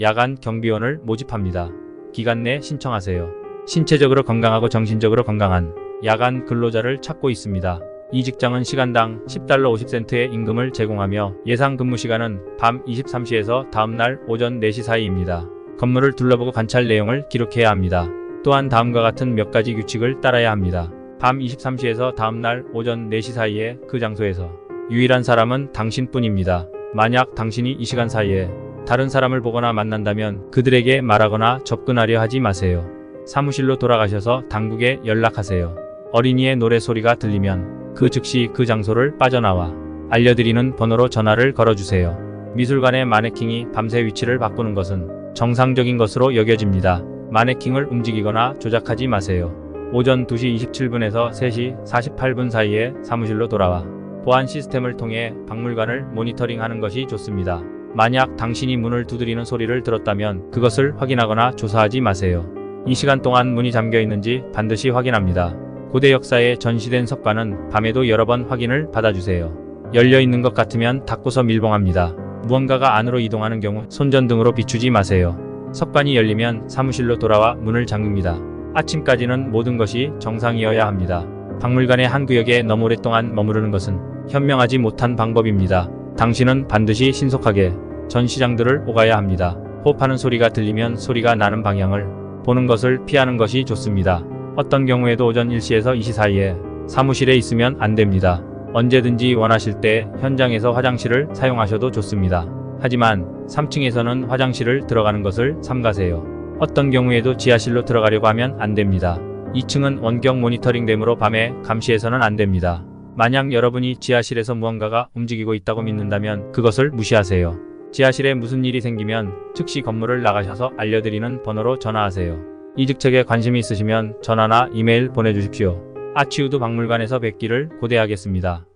야간 경비원을 모집합니다. 기간 내 신청하세요. 신체적으로 건강하고 정신적으로 건강한 야간 근로자를 찾고 있습니다. 이 직장은 시간당 10달러 50센트의 임금을 제공하며 예상 근무 시간은 밤 23시에서 다음날 오전 4시 사이입니다. 건물을 둘러보고 관찰 내용을 기록해야 합니다. 또한 다음과 같은 몇 가지 규칙을 따라야 합니다. 밤 23시에서 다음날 오전 4시 사이에 그 장소에서 유일한 사람은 당신뿐입니다. 만약 당신이 이 시간 사이에 다른 사람을 보거나 만난다면 그들에게 말하거나 접근하려 하지 마세요. 사무실로 돌아가셔서 당국에 연락하세요. 어린이의 노래소리가 들리면 그 즉시 그 장소를 빠져나와 알려드리는 번호로 전화를 걸어주세요. 미술관의 마네킹이 밤새 위치를 바꾸는 것은 정상적인 것으로 여겨집니다. 마네킹을 움직이거나 조작하지 마세요. 오전 2시 27분에서 3시 48분 사이에 사무실로 돌아와 보안 시스템을 통해 박물관을 모니터링하는 것이 좋습니다. 만약 당신이 문을 두드리는 소리를 들었다면 그것을 확인하거나 조사하지 마세요. 이 시간 동안 문이 잠겨 있는지 반드시 확인합니다. 고대 역사에 전시된 석관은 밤에도 여러 번 확인을 받아주세요. 열려 있는 것 같으면 닫고서 밀봉합니다. 무언가가 안으로 이동하는 경우 손전등으로 비추지 마세요. 석관이 열리면 사무실로 돌아와 문을 잠깁니다. 아침까지는 모든 것이 정상이어야 합니다. 박물관의 한 구역에 너무 오랫동안 머무르는 것은 현명하지 못한 방법입니다. 당신은 반드시 신속하게 전 시장들을 오가야 합니다. 호흡하는 소리가 들리면 소리가 나는 방향을 보는 것을 피하는 것이 좋습니다. 어떤 경우에도 오전 1시에서 2시 사이에 사무실에 있으면 안 됩니다. 언제든지 원하실 때 현장에서 화장실을 사용하셔도 좋습니다. 하지만 3층에서는 화장실을 들어가는 것을 삼가세요. 어떤 경우에도 지하실로 들어가려고 하면 안 됩니다. 2층은 원격 모니터링되므로 밤에 감시해서는 안 됩니다. 만약 여러분이 지하실에서 무언가가 움직이고 있다고 믿는다면 그것을 무시하세요. 지하실에 무슨 일이 생기면 즉시 건물을 나가셔서 알려드리는 번호로 전화하세요. 이 직책에 관심이 있으시면 전화나 이메일 보내주십시오. 아치우드 박물관에서 뵙기를 고대하겠습니다.